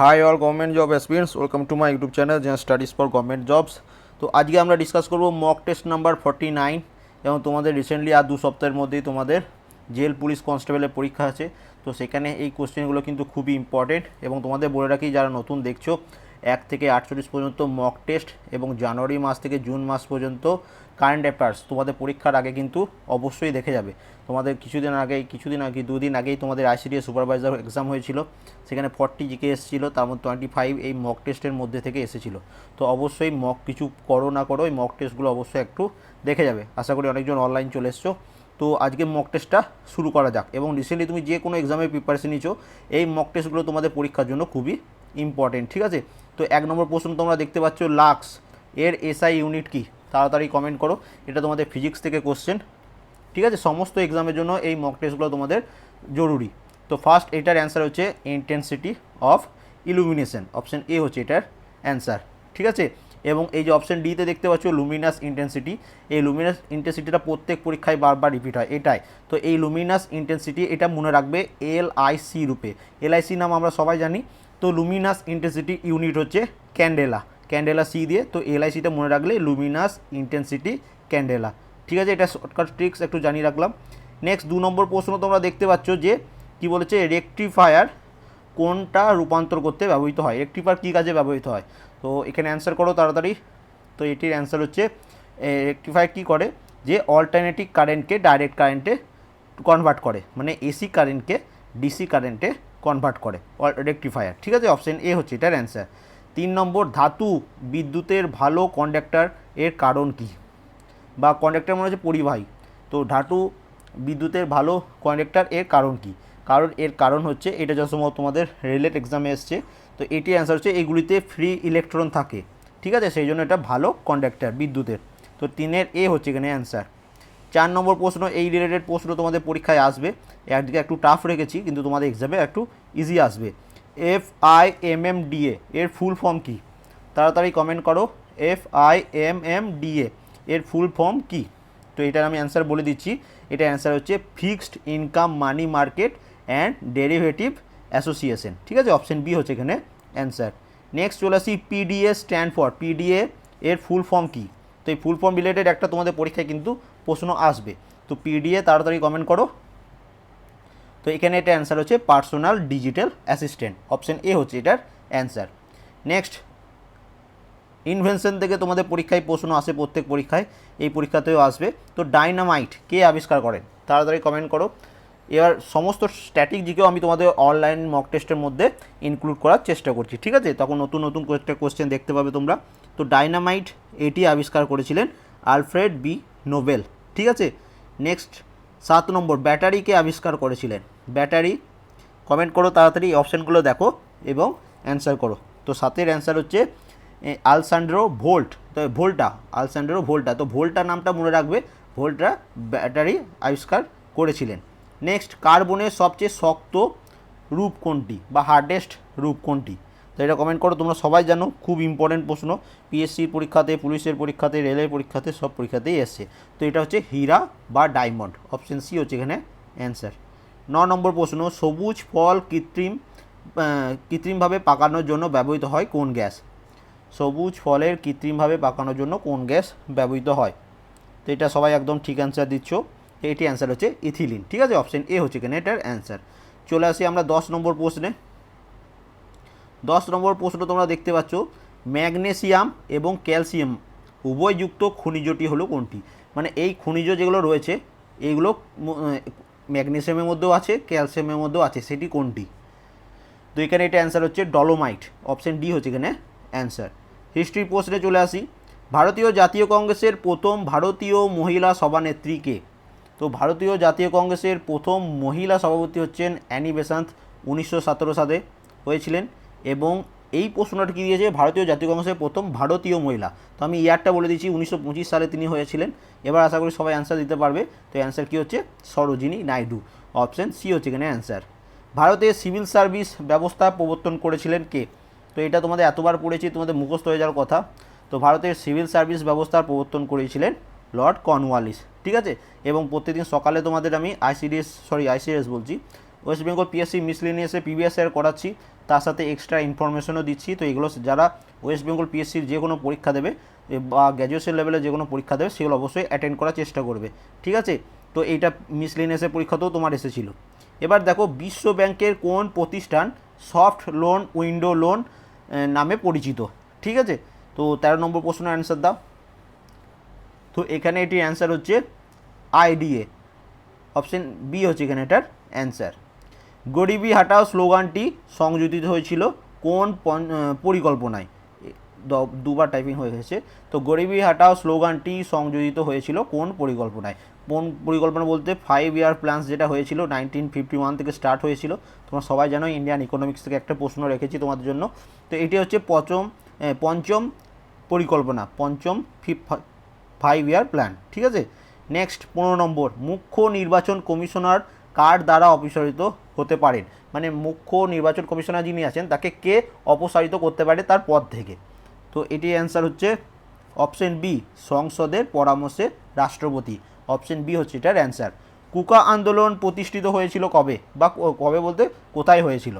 Hi all government job experience welcome to my YouTube channel যেন studies for government jobs তো আজকে আমরা discuss করব mock test number forty nine এবং তোমাদের রিসেন্টলি আর দু সপ্তাহের মধ্যেই তোমাদের জেল পুলিশ কনস্টেবলের পরীক্ষা আছে। তো সেখানে এই কোশ্চেনগুলো কিন্তু খুবই ইম্পর্টেন্ট এবং তোমাদের বলে রাখি, যারা নতুন দেখছ এক থেকে আটচল্লিশ পর্যন্ত মক টেস্ট এবং জানুয়ারি মাস থেকে জুন মাস পর্যন্ত কারেন্ট অ্যাফেয়ার্স তোমাদের পরীক্ষার আগে কিন্তু অবশ্যই দেখে যাবে। তোমাদের কিছুদিন আগেই কিছুদিন আগে, দুদিন আগেই তোমাদের আইসিডিএস সুপারভাইজার এক্সাম হয়েছিল, সেখানে ফর্টি জিকে এসেছিল, তার মধ্যে টোয়েন্টি ফাইভ এই মক টেস্টের মধ্যে থেকে এসেছিল। তো অবশ্যই মক কিছু করো না করো, এই মক টেস্টগুলো অবশ্যই একটু দেখে যাবে। আশা করি অনেকজন অনলাইন চলে এসছো। তো আজকে মক টেস্টটা শুরু করা যাক এবং রিসেন্টলি তুমি যে কোনো এক্সামের প্রিপারেশন নিচ্ছ এই মক টেস্টগুলো তোমাদের পরীক্ষার জন্য খুবই ইম্পর্টেন্ট ঠিক আছে? তো এক নম্বর প্রশ্ন তোমরা দেখতে পাচ্ছ লাক্স। এর এসআই ইউনিট কি? তাড়াতাড়ি কমেন্ট করো। এটা তোমাদের ফিজিক্স থেকে কোশ্চেন ঠিক আছে? সমস্ত এক্সামের জন্য এই মক টেস্টগুলো তোমাদের জরুরি। তো ফার্স্ট এটার অ্যান্সার হচ্ছে intensity of illumination option A হচ্ছে এটার অ্যান্সার ঠিক আছে? এবং এই যে অপশন ডিতে দেখতে পাচ্ছ লুমিনাস ইন্টেন্সিটি এই লুমিনাস ইন্টেন্সিটিটা প্রত্যেক পরীক্ষায় বারবার রিপিট হয়। এটাই। তো এই লুমিনাস ইন্টেন্সিটি এটা মনে রাখবে এল আই রূপে। এল আই নাম আমরা সবাই জানি। তো লুমিনাস ইন্টেন্সিটি ইউনিট হচ্ছে ক্যান্ডেলা ক্যান্ডেলা সি দিয়ে, তো এলআইসিটা মনে রাখলে লুমিনাস ইন্টেন্সিটি ক্যান্ডেলা ঠিক আছে, এটা শর্টকাট ট্রিক্স একটু জানিয়ে রাখলাম। নেক্সট দু নম্বর প্রশ্ন তোমরা দেখতে পাচ্ছ যে, কি বলেছে? রেকটিফায়ার কোনটা রূপান্তর করতে ব্যবহৃত হয়? রেকটিফায়ার কী কাজে ব্যবহৃত হয়? তো এখানে অ্যান্সার করো তাড়াতাড়ি। তো এটির অ্যান্সার হচ্ছে রেকটিফায়ার কী করে? যে অল্টারনেটিভ কারেন্টকে ডাইরেক্ট কারেন্টে কনভার্ট করে। মানে এসি কারেন্টকে ডিসি কারেন্টে কনভার্ট করে রেকটিফায়ার ঠিক আছে? অপশান এ হচ্ছে, এটার অ্যান্সার তিন নম্বর, ধাতু বিদ্যুতের ভালো কন্ডাক্টার এর কারণ কি? বা কন্ডাক্টর মনে হচ্ছে পরিবাহী। তো ধাতু বিদ্যুতের ভালো কন্ডাক্টার এর কারণ কি? কারণ, এর কারণ হচ্ছে, এটা যত সময় তোমাদের রিলেট এক্সামে এসছে, তো এটির অ্যান্সার হচ্ছে, এগুলিতে ফ্রি ইলেকট্রন থাকে। ঠিক আছে? সেই জন্য এটা ভালো কন্ডাক্টার বিদ্যুতের। তো তিনের এ হচ্ছে এখানে অ্যান্সার চার নম্বর প্রশ্ন, এই রিলেটেড প্রশ্ন তোমাদের পরীক্ষায় আসবে। একদিকে একটু টাফ রেখেছি, কিন্তু তোমাদের এক্সামে একটু ইজি আসবে। F I M M DA এর ফুল ফর্ম কী? তাড়াতাড়ি কমেন্ট করো। F I M M DA এর ফুল ফর্ম কী? তো এটার আমি অ্যান্সার বলে দিচ্ছি। এটা অ্যান্সার হচ্ছে fixed income money market and derivative association ঠিক আছে? অপশন বি হচ্ছে এখানে অ্যান্সার নেক্সট চলে আসি পিডিএ স্ট্যান্ড ফর পিডিএ এর ফুল ফর্ম কী? তো এই ফুল ফর্ম রিলেটেড একটা তোমাদের পরীক্ষায় কিন্তু প্রশ্ন আসবে। তো পিডিএ তাড়াতাড়ি কমেন্ট করো। তো এখানে এটা অ্যান্সার হচ্ছে personal digital assistant option A হচ্ছে এটার অ্যান্সার নেক্সট ইনভেনশন থেকে তোমাদের পরীক্ষায় প্রশ্ন আসে প্রত্যেক পরীক্ষায়। এই পরীক্ষাতেও আসবে। তো ডাইনামাইট কে আবিষ্কার করেন? তাড়াতাড়ি কমেন্ট করো। এবার সমস্ত স্ট্যাটিক জিকেও আমি তোমাদের অনলাইন মক টেস্টের মধ্যে ইনক্লুড করার চেষ্টা করছি। ঠিক আছে? তখন নতুন নতুন কয়েকটা কোশ্চেন দেখতে পাবে তোমরা। তো ডাইনামাইট এটি আবিষ্কার করেছিলেন আলফ্রেড বি নোবেল, ঠিক আছে? নেক্সট সাত নম্বর, ব্যাটারিকে আবিষ্কার করেছিলেন। ব্যাটারি কমেন্ট করো তাড়াতাড়ি অপশানগুলো দেখো এবং অ্যান্সার করো। তো সাতের অ্যান্সার হচ্ছে আলসান্ড্রো ভোল্ট। তো ভোল্টা আলসান্ড্রো ভোল্টা। তো ভোল্টা নামটা মনে রাখবে, ভোল্টা ব্যাটারি আবিষ্কার করেছিলেন। নেক্সট কার্বনের সবচেয়ে শক্ত রূপ কোনটি বা হার্ডেস্ট রূপ কোনটি? তো এটা কমেন্ট করো, তোমরা সবাই জানো, খুব ইম্পর্টেন্ট প্রশ্ন। পিএসসির পরীক্ষাতে, পুলিশের পরীক্ষাতে, রেলের পরীক্ষাতে, সব পরীক্ষাতেই এসছে। তো এটা হচ্ছে হীরা বা ডায়মন্ড অপশন সি হচ্ছে এখানে অ্যান্সার ন নম্বর প্রশ্ন, সবুজ ফল কৃত্রিম কৃত্রিমভাবে পাকানোর জন্য ব্যবহৃত হয় কোন গ্যাস? সবুজ ফলের কৃত্রিমভাবে পাকানোর জন্য কোন গ্যাস ব্যবহৃত হয়? তো এটা সবাই একদম ঠিক অ্যান্সার দিচ্ছ। এটি অ্যান্সার হচ্ছে ইথিলিন ঠিক আছে? অপশন এ হচ্ছে এখানে এটার অ্যান্সার চলে আসি আমরা দশ নম্বর প্রশ্নে। দশ নম্বর প্রশ্ন তোমরা দেখতে পাচ্ছ, ম্যাগনেসিয়াম এবং ক্যালসিয়াম, উভয়যুক্ত খনিজটি হলো কোনটি? মানে এই খনিজ যেগুলো রয়েছে এইগুলো ম্যাগনেসিয়ামের মধ্যেও আছে, ক্যালসিয়ামের মধ্যেও আছে, সেটি কোনটি? তো এখানে এটা অ্যান্সার হচ্ছে ডলোমাইট অপশন ডি হচ্ছে এখানে অ্যান্সার হিস্ট্রি প্রশ্নে চলে আসি, ভারতীয় জাতীয় কংগ্রেসের প্রথম ভারতীয় মহিলা সভানেত্রী কে? তো ভারতীয় জাতীয় কংগ্রেসের প্রথম মহিলা সভাপতি হচ্ছেন অ্যানি বেসান্ত, উনিশশো সতেরো সালে হয়েছিলেন। এবং এই প্রশ্নটা কী দিয়েছে? ভারতীয় জাতীয় কংগ্রেসের প্রথম ভারতীয় মহিলা। তো আমি ইয়ারটা বলে দিচ্ছি উনিশশো পঁচিশ সালে তিনি হয়েছিলেন। এবার আশা করি সবাই অ্যান্সার দিতে পারবে। তো অ্যান্সার কী হচ্ছে? সরোজিনী নাইডু। অপশন সি হচ্ছে এখানে অ্যান্সার ভারতের সিভিল সার্ভিস ব্যবস্থা প্রবর্তন করেছিলেন কে? তো এটা তোমাদের এতবার পড়েছি, তোমাদের মুখস্থ হয়ে যাওয়ার কথা। তো ভারতের সিভিল সার্ভিস ব্যবস্থার প্রবর্তন করেছিলেন লর্ড কর্নওয়ালিস ঠিক আছে? এবং প্রত্যেকদিন সকালে তোমাদের আমি আইসিডিএস সরি আইসিডিএস বলছি। ওয়েস্ট বেঙ্গল পিএসসি মিসলিনিয়াসে পিবিএস এর করাচ্ছি, তার সাথে এক্সট্রা ইনফরমেশনও দিচ্ছি। তো এগুলো যারা ওয়েস্ট বেঙ্গল পিএসসির যে কোনো পরীক্ষা দেবে বা গ্র্যাজুয়েশন লেভেলে যে কোনো পরীক্ষা দেবে, সেগুলো অবশ্যই অ্যাটেন্ড করার চেষ্টা করবে। ঠিক আছে? তো এইটা মিসলিনিয়াসের পরীক্ষাতেও তোমার এসেছিল। এবার দেখো, বিশ্ব ব্যাংকের কোন প্রতিষ্ঠান সফট লোন উইন্ডো লোন নামে পরিচিত? ঠিক আছে? তো তেরো নম্বর প্রশ্নের অ্যান্সার দাও। তো এখানে এটির অ্যান্সার হচ্ছে আইডিএ অপশন বি হচ্ছে এখানে এটার অ্যান্সার গরিবি হাটাও স্লোগানটি সংযোজিত হয়েছিল কোন পরিকল্পনায়? দুবার টাইপিং হয়ে গেছে। তো গরিবি হাটাও স্লোগানটি সংযোজিত হয়েছিল কোন পরিকল্পনায়? কোন পরিকল্পনা বলতে ফাইভ ইয়ার প্ল্যান্স যেটা হয়েছিল নাইনটিন ফিফটি ওয়ান থেকে স্টার্ট হয়েছিল। তোমরা সবাই জানো ইন্ডিয়ান ইকোনমিক্স থেকে একটা প্রশ্ন রেখেছি তোমাদের জন্য। তো এটি হচ্ছে পঞ্চম পঞ্চম পরিকল্পনা, পঞ্চম ফাইভ ইয়ার প্ল্যান ঠিক আছে? নেক্সট পনেরো নম্বর, মুখ্য নির্বাচন কমিশনার কার দ্বারা অপসারিত হতে পারেন মানে মুখ্য নির্বাচন কমিশনার যিনি আছেন, তাকে কে অপসারিত করতে পারে তার পদ থেকে? তো এটি অ্যান্সার হচ্ছে অপশন বি সংসদের পরামর্শে রাষ্ট্রপতি। অপশন বি হচ্ছে এটার অ্যান্সার কুকা আন্দোলন প্রতিষ্ঠিত হয়েছিল কবে? বা কবে বলতে কোথায় হয়েছিল?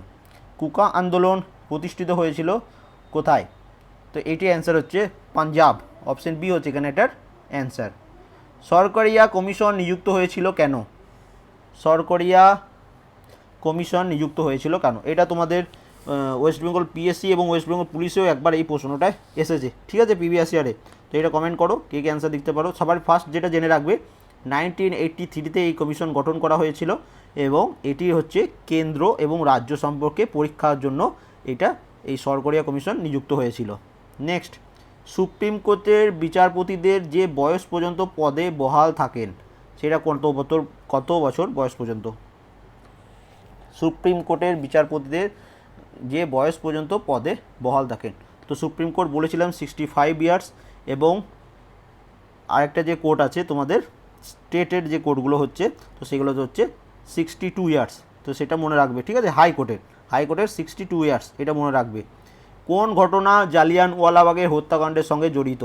কুকা আন্দোলন প্রতিষ্ঠিত হয়েছিল কোথায়? তো এটি অ্যান্সার হচ্ছে পাঞ্জাব। অপশন বি হচ্ছে এখানে এটার অ্যান্সার সরকারিয়া কমিশন নিযুক্ত হয়েছিল কেন? সরকারিয়া কমিশন নিযুক্ত হয়েছিল কেন? এটা তোমাদের ওয়েস্ট বেঙ্গল পিএসসি এবং ওয়েস্ট বেঙ্গল পুলিশেও একবার এই প্রশ্নটায় এসেছে। ঠিক আছে পিবিএসসিআরে তো এটা কমেন্ট করো, কে কে অ্যান্সার দিতে পারো। সবার ফার্স্ট যেটা জেনে রাখবে নাইনটিন এইটটি থ্রিতে এই কমিশন গঠন করা হয়েছিল এবং এটি হচ্ছে কেন্দ্র এবং রাজ্য সম্পর্কে পরীক্ষার জন্য এটা এই সরকারিয়া কমিশন নিযুক্ত হয়েছিল। নেক্সট সুপ্রিম কোর্টের বিচারপতিদের যে বয়স পর্যন্ত পদে বহাল থাকেন সেটা কত বছর কত বছর বয়স পর্যন্ত? সুপ্রিম কোর্টের বিচারপতিদের যে বয়স পর্যন্ত পদে বহাল থাকেন। তো সুপ্রিম কোর্ট বলেছিলাম সিক্সটি ফাইভ ইয়ার্স এবং আরেকটা যে কোর্ট আছে তোমাদের স্টেটের যে কোর্টগুলো হচ্ছে, তো সেগুলো হচ্ছে সিক্সটি টু ইয়ার্স তো সেটা মনে রাখবে, ঠিক আছে? হাইকোর্টের হাইকোর্টের সিক্সটি টু ইয়ার্স এটা মনে রাখবে। কোন ঘটনা জালিয়ানওয়ালাবাগের হত্যাকাণ্ডের সঙ্গে জড়িত?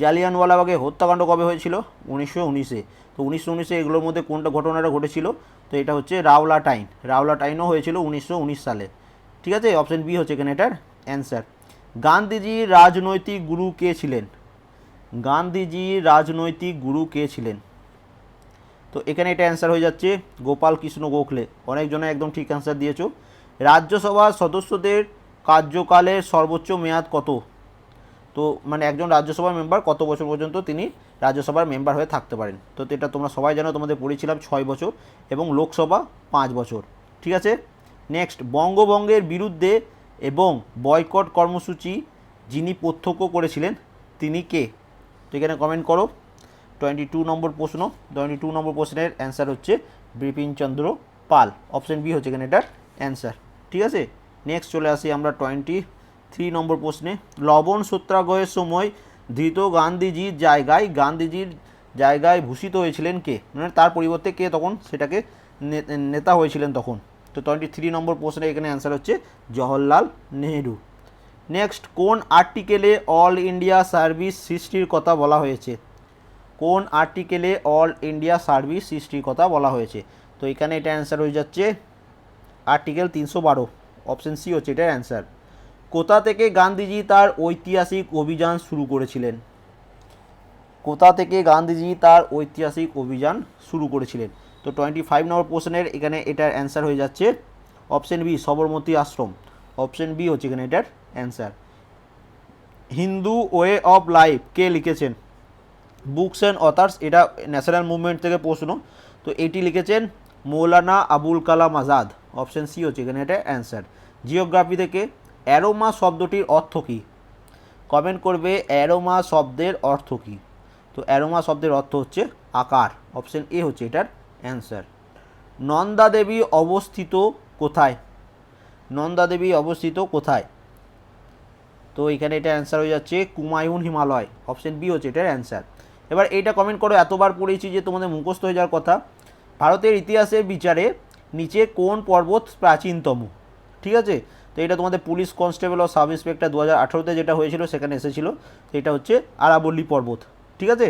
জালিয়ানওয়ালাবাগের হত্যাকাণ্ড কবে হয়েছিল? উনিশশো উনিশে। তো উনিশশো উনিশে এগুলোর মধ্যে কোনটা ঘটনাটা ঘটেছিল? তো এটা হচ্ছে রাওলা টাইন। রাওলা টাইনও হয়েছিল উনিশশো উনিশ সালে। ঠিক আছে? অপশন বি হচ্ছে এখানে এটার অ্যান্সার। গান্ধীজির রাজনৈতিক গুরু কে ছিলেন? গান্ধীজির রাজনৈতিক গুরু কে ছিলেন? তো এখানে এটা অ্যান্সার হয়ে যাচ্ছে গোপাল কৃষ্ণ গোখলে। অনেকজনে একদম ঠিক অ্যান্সার দিয়েছ। রাজ্যসভার সদস্যদের কার্যকালের সর্বোচ্চ মেয়াদ কত? তো মানে একজন রাজ্যসভার মেম্বার কত বছর পর্যন্ত তিনি রাজ্যসভার মেম্বার হয়ে থাকতে পারেন। তো এটা তোমরা সবাই জানো, তোমাদের পড়েছিলাম ছয় বছর এবং লোকসভা পাঁচ বছর। ঠিক আছে? নেক্সট বঙ্গভঙ্গের বিরুদ্ধে এবং বয়কট কর্মসূচি যিনি প্রত্যক্ষ করেছিলেন, তিনি কে? তো এখানে কমেন্ট করো। টোয়েন্টি টু নম্বর প্রশ্ন টোয়েন্টি টু নম্বর প্রশ্নের অ্যান্সার হচ্ছে বিপিনচন্দ্র পাল। অপশন বি হচ্ছে এখানে এটার অ্যান্সার ঠিক আছে? নেক্সট চলে আসি আমরা টোয়েন্টি থ্রি নম্বর প্রশ্নে। লবণ সত্যাগ্রহের সময় ধৃত গান্ধীজির জায়গায় গান্ধীজির জায়গায় ভূষিত হয়েছিলেন কে? মানে তার পরিবর্তে কে তখন? সেটাকে নেতা হয়েছিলেন তখন। তো টোয়েন্টি থ্রি নম্বর প্রশ্নের এখানে অ্যান্সার হচ্ছে জওহরলাল নেহেরু। নেক্সট কোন আর্টিকেলে অল ইন্ডিয়া সার্ভিস সৃষ্টির কথা বলা হয়েছে? কোন আর্টিকেলে অল ইন্ডিয়া সার্ভিস সৃষ্টির কথা বলা হয়েছে? তো এখানে এটা অ্যান্সার হয়ে যাচ্ছে আর্টিকেল তিনশো বারো। অপশন সি হচ্ছে এটার অ্যান্সার কোথা থেকে গান্ধীজি তার ঐতিহাসিক অভিযান শুরু করেছিলেন? কোথা থেকে গান্ধীজি তার ঐতিহাসিক অভিযান শুরু করেছিলেন? তো টোয়েন্টি ফাইভ নম্বর প্রশ্নের এখানে এটার অ্যান্সার হয়ে যাচ্ছে। Option B Sabarmati Ashram. Option B হচ্ছে এখানে এটার answer Hindu way of life, কে লিখেছেন? বুকস অ্যান্ড অথার্স, এটা ন্যাশনাল মুভমেন্ট থেকে প্রশ্ন। তো এটি লিখেছেন মৌলানা আবুল কালাম আজাদ। অপশন সি হচ্ছে এখানে এটা অ্যান্সার জিওগ্রাফি থেকে অ্যারোমা শব্দটির অর্থ কী? কমেন্ট করবে অ্যারোমা শব্দের অর্থ কী? তো অ্যারোমা শব্দের অর্থ হচ্ছে আকার। অপশন এ হচ্ছে এটার অ্যান্সার নন্দা দেবী অবস্থিত কোথায়? নন্দা দেবী অবস্থিত কোথায়? তো এখানে এটা অ্যান্সার হয়ে যাচ্ছে কুমায়ুন হিমালয়। অপশন বি হচ্ছে এটার অ্যান্সার এবার এইটা কমেন্ট করো, এতবার পড়েছি যে তোমাদের মুখস্থ হয়ে যাওয়ার কথা। ভারতের ইতিহাসের বিচারে নিচে কোন পর্বত প্রাচীনতম? ঠিক আছে? তো এটা তোমাদের পুলিশ কনস্টেবল ও সাব ইন্সপেক্টর দু হাজার আঠেরোতে যেটা হয়েছিল, সেখানে এসেছিল। এটা হচ্ছে আরাবল্লী পর্বত, ঠিক আছে?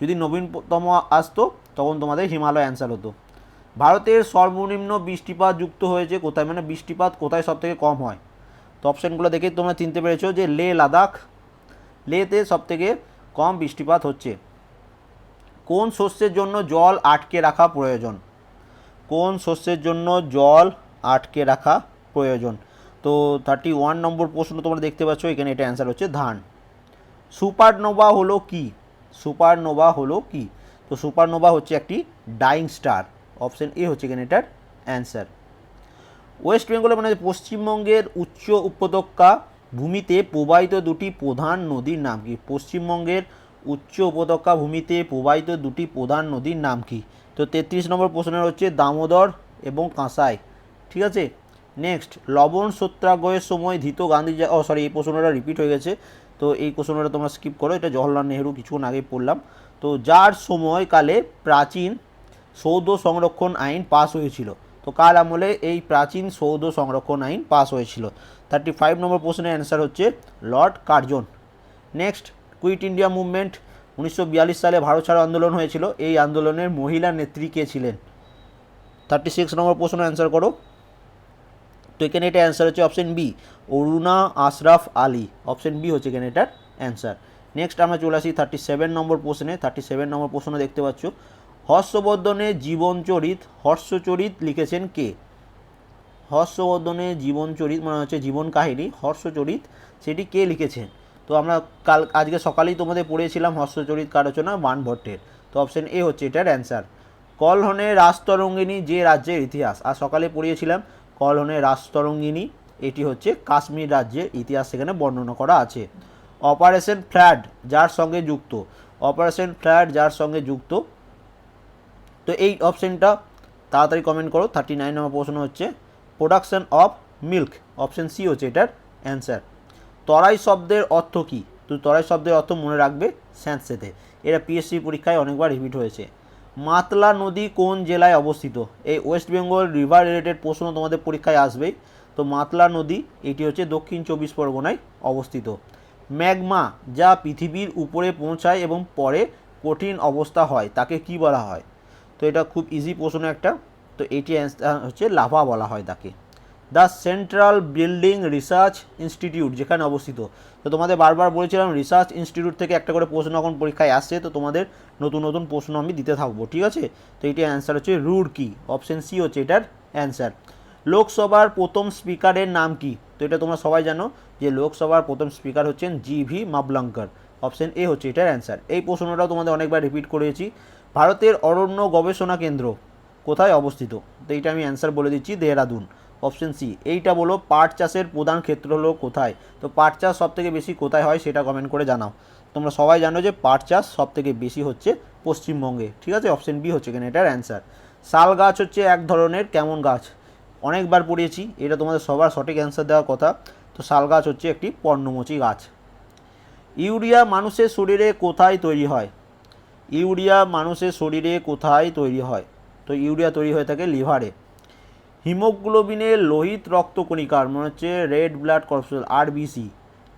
যদি নবীনতম আসতো, তখন তোমাদের হিমালয় অ্যান্সার হতো। ভারতের সর্বনিম্ন বৃষ্টিপাত যুক্ত হয়েছে কোথায়? মানে বৃষ্টিপাত কোথায় সব থেকে কম হয়? তো অপশানগুলো দেখে তোমরা চিনতে পেরেছ যে লে লাদাখ। লেতে সব থেকে কম বৃষ্টিপাত হচ্ছে। কোন শস্যের জন্য জল আটকে রাখা প্রয়োজন? কোন শস্যের জন্য জল আটকে রাখা প্রয়োজন? তো থার্টি ওয়ান নম্বর প্রশ্ন তোমরা দেখতে পাচ্ছ, এখানে এটা অ্যান্সার হচ্ছে ধান। সুপারনোভা হলো কি? সুপারনোভা হলো কি? তো সুপারনোভা হচ্ছে একটি ডাইং স্টার অপশন এ হচ্ছে এখানে এটার অ্যান্সার ওয়েস্ট বেঙ্গলে মানে পশ্চিমবঙ্গের উচ্চ উপত্যকা ভূমিতে প্রবাহিত দুটি প্রধান নদীর নাম কি? পশ্চিমবঙ্গের উচ্চ উপত্যকা ভূমিতে প্রবাহিত দুটি প্রধান নদীর নাম কি? তো তেত্রিশ নম্বর প্রশ্নের হচ্ছে দামোদর এবং কাঁসাই। ঠিক আছে? নেক্সট লবণ সত্যাগ্রহের সময় ধৃত গান্ধী ও সরি এই প্রশ্নটা রিপিট হয়ে গেছে। তো এই প্রশ্নটা তোমরা স্কিপ করো, এটা জওহরলাল নেহরু কিছুক্ষণ আগে পড়লাম। তো যার সময়কালে প্রাচীন সৌধ সংরক্ষণ আইন পাস হয়েছিল। তো কার আমলে এই প্রাচীন সৌধ সংরক্ষণ আইন পাস হয়েছিল? থার্টি ফাইভ নম্বর প্রশ্নের অ্যান্সার হচ্ছে Lord Curzon. Next quit India movement উনিশশো বিয়াল্লিশ সালে ভারত ছাড়ো আন্দোলন হয়েছিল। এই আন্দোলনের মহিলা নেত্রী কে ছিলেন? থার্টি সিক্স নম্বর প্রশ্ন অ্যান্সার করো। তো এখানে এটা অ্যান্সার হচ্ছে option B Aruna Ashraf Ali. Option B হচ্ছে এখানে এটার অ্যান্সার নেক্সট আমরা চলে আসি থার্টি সেভেন নম্বর প্রশ্নে। থার্টি সেভেন নম্বর প্রশ্ন দেখতে পাচ্ছ। হর্ষবর্ধনের জীবনচরিত হর্ষচরিত লিখেছেন কে? হর্ষবর্ধনের জীবনচরিত মানে হচ্ছে জীবন কাহিনী হর্ষচরিত সেটি কে লিখেছেন? তো আমরা কাল, আজকে সকালেই তোমাদের পড়িয়েছিলাম হর্ষচরিত কার রচনা বানভট্টের তো অপশন এ হচ্ছে এটার অ্যান্সার কলহনের রাজতরঙ্গিনী যে রাজ্যের ইতিহাস। আর সকালে পড়িয়েছিলাম কলহনের রাজতরঙ্গিনী। এটি হচ্ছে কাশ্মীর রাজ্যের ইতিহাস সেখানে বর্ণনা করা আছে। অপারেশন ফ্ল্যাড যার সঙ্গে যুক্ত। অপারেশন ফ্ল্যাড যার সঙ্গে যুক্ত। তো এই অপশনটা তাড়াতাড়ি কমেন্ট করো থার্টি নাইন নম্বর প্রশ্ন হচ্ছে production of milk option C হচ্ছে এটার অ্যান্সার তরাই শব্দের অর্থ কী? তো তরাই শব্দের অর্থ মনে রাখবে স্যাঁতসেতে এটা পিএসসি পরীক্ষায় অনেকবার রিপিট হয়েছে। মাতলা নদী কোন জেলায় অবস্থিত? এই ওয়েস্ট বেঙ্গল রিভার রিলেটেড প্রশ্ন তোমাদের পরীক্ষায় আসবেই। তো মাতলা নদী, এটি হচ্ছে দক্ষিণ চব্বিশ পরগনায় অবস্থিত। ম্যাগমা, যা পৃথিবীর উপরে পৌঁছায় এবং পরে কঠিন অবস্থা হয়, তাকে কি বলা হয়? তো এটা খুব ইজি প্রশ্ন একটা। তো এটি হচ্ছে লাভা বলা হয় তাকে। The central building research institute, যেখানে অবস্থিত। তো তোমাদের বারবার বলেছিলাম, রিসার্চ ইনস্টিটিউট থেকে একটা করে প্রশ্ন এখন পরীক্ষায় আসছে, তো তোমাদের নতুন নতুন প্রশ্ন আমি দিতে থাকব, ঠিক আছে? তো এটি অ্যান্সার হচ্ছে রুড কি? অপশন সি হচ্ছে এটার অ্যান্সার লোকসভার প্রথম স্পিকারের নাম কি? তো এটা তোমরা সবাই জানো যে লোকসভার প্রথম স্পিকার হচ্ছেন G V Mavalankar. Option A হচ্ছে এটার অ্যান্সার এই প্রশ্নটাও তোমাদের অনেকবার রিপিট করেছি। ভারতের অরণ্য গবেষণা কেন্দ্র কোথায় অবস্থিত? তো এটা আমি অ্যান্সার বলে দিচ্ছি, দেহরাদুন। Option C. এইটা বলো, পাট চাষের প্রধান ক্ষেত্র হলো কোথায়? তো পাট চাষ সব থেকে বেশি কোথায় হয় সেটা কমেন্ট করে জানাও। তোমরা সবাই জানো যে পাট চাষ সব থেকে বেশি হচ্ছে পশ্চিমবঙ্গে। ঠিক আছে? অপশন বি হচ্ছে কেন এটার অ্যান্সার শাল গাছ হচ্ছে এক ধরনের, কেমন গাছ? অনেকবার পড়িয়েছি, এটা তোমাদের সবার সঠিক অ্যান্সার দেওয়ার কথা। তো শাল গাছ হচ্ছে একটি পর্ণমোচী গাছ। ইউরিয়া মানুষের শরীরে কোথায় তৈরি হয়? ইউরিয়া মানুষের শরীরে কোথায় তৈরি হয়? তো ইউরিয়া তৈরি হয়ে থাকে লিভারে। হিমোগ্লোবিনের লোহিত রক্তকণিকার, মনে হচ্ছে রেড ব্লাড কর্পসেল আরবিসি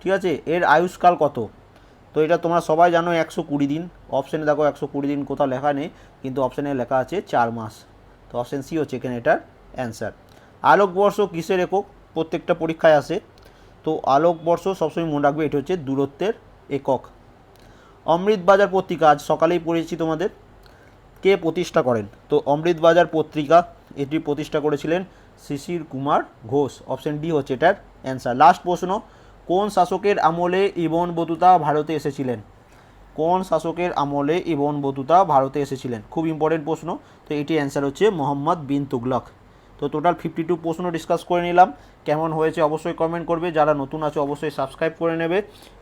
ঠিক আছে? এর আয়ুষ্কাল কত? তো এটা তোমরা সবাই জানো একশো কুড়ি দিন। অপশানে দেখো একশো কুড়ি দিন কোথাও লেখা নেই, কিন্তু অপশানে লেখা আছে চার মাস। তো অপশান সি হচ্ছে এখানে এটার অ্যান্সার আলোকবর্ষ কিসের একক? প্রত্যেকটা পরীক্ষায় আসে। তো আলোকবর্ষ সবসময় মনে রাখবে, এটি হচ্ছে দূরত্বের একক। অমৃতবাজার পত্রিকা, আজ সকালেই পড়েছি তোমাদের। কে প্রতিষ্ঠা করেন? তো অমৃতবাজার পত্রিকা এটি প্রতিষ্ঠা করেছিলেন শিশির কুমার ঘোষ। অপশন ডি হচ্ছে এটার অ্যান্সার লাস্ট প্রশ্ন, কোন শাসকের আমলে ইবন বতুতা ভারতে এসেছিলেন? কোন শাসকের আমলে ইবন বতুতা ভারতে এসেছিলেন? খুব ইম্পর্টেন্ট প্রশ্ন। তো এটি অ্যান্সার হচ্ছে মোহাম্মদ বিন তুগলক। তো টোটাল ফিফটি টু প্রশ্ন ডিসকাস করে নিলাম। কেমন হয়েছে অবশ্যই কমেন্ট করবে। যারা নতুন আছে, অবশ্যই সাবস্ক্রাইব করে নেবে।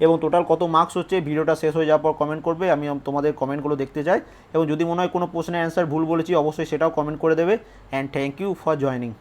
এবং টোটাল কত মার্কস হচ্ছে, ভিডিওটা শেষ হয়ে যাওয়ার পর কমেন্ট করবে। আমি তোমাদের কমেন্টগুলো দেখতে চাই। এবং যদি মনে হয় কোনো প্রশ্নের অ্যান্সার ভুল বলেছি, অবশ্যই সেটাও কমেন্ট করে দেবে। And thank you for joining